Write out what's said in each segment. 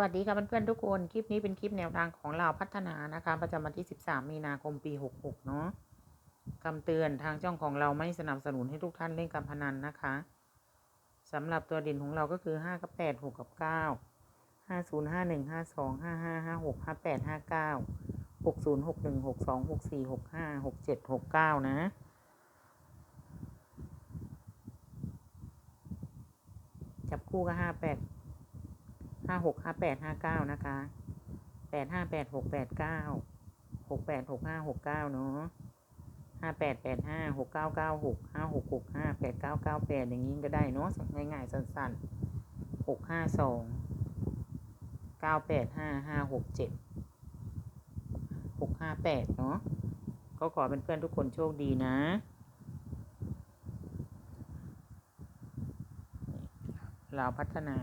วัสดีค่ะเพื่อนๆทุกคน คลิปนี้เป็นคลิปแนวทางของเราพัฒนานะคะ ประจำวันที่ 13 มีนาคมปี 66 เนาะคำเตือนทางช่องของเราไม่สนับสนุนให้ทุกท่านเล่นการพนันนะคะสำหรับตัวเด่นของเราก็คือ 5 กับ 8 6 กับ 9 50 51 52 55 56 58 59 60 61 62 64 65 67 69 นะจับคู่ก็ห้าแปด ห้าหกห้าแปดห้าเก้านะคะแปดห้าแปดหกแปดเก้าหกแปดหกห้าหกเก้าเนาะห้าแปดแปดห้าหกเก้าเก้าหกห้าหกหกห้าแปดเก้าเก้าแปดอย่างนี้ก็ได้เนาะง่ายๆสั้นๆหกห้าสองเก้าแปดห้าห้าหกเจ็ดหกห้าแปดเนาะก็ขอเป็นเพื่อนทุกคนโชคดีนะเราพัฒนา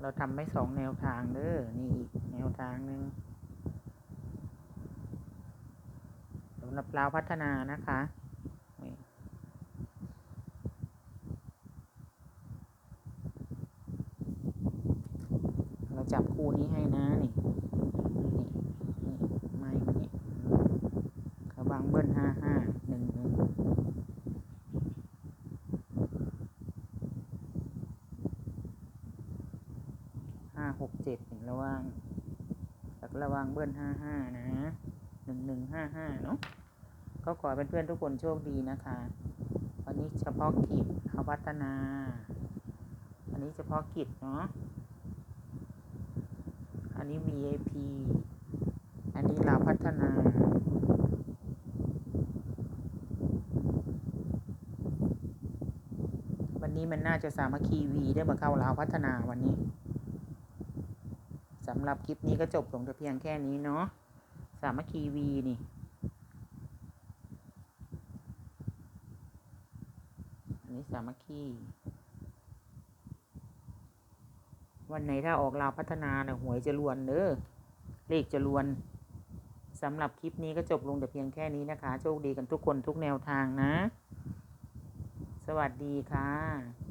เราทำไม่สองแนวทางเด้อนี่อีกแนวทางหนึ่งสำหรับเราพัฒนานะคะเราจับคู่นี้ให้นะนี่นี่นี่ไม่นี่กระบังเบิ้ลห้าห้าหนึ่งหนึ่ง หกเจ็ดระวังระวังเบิ้ลห้าห้านะหนึ่งหนึ่งห้าห้าเนาะก็ขอเป็นเพื่อนทุกคนโชคดีนะคะวันนี้เฉพาะกิจเขาพัฒนาอันนี้เฉพาะกิจเนาะอันนี้ VIP อันนี้เราพัฒนา วันนี้มันน่าจะสามัคคีวีได้มาเข้าลาพัฒนาวันนี้ สำหรับคลิปนี้ก็จบลงแต่เพียงแค่นี้เนาะสามัคคีวีนี่อันนี้สามัคคีวันไหนถ้าออกลาวพัฒนาเนี่ยหวยจะรวนเด้อเลขจะรวนสำหรับคลิปนี้ก็จบลงแต่เพียงแค่นี้นะคะ โชคดีกันทุกคนทุกแนวทางนะ สวัสดีค่ะ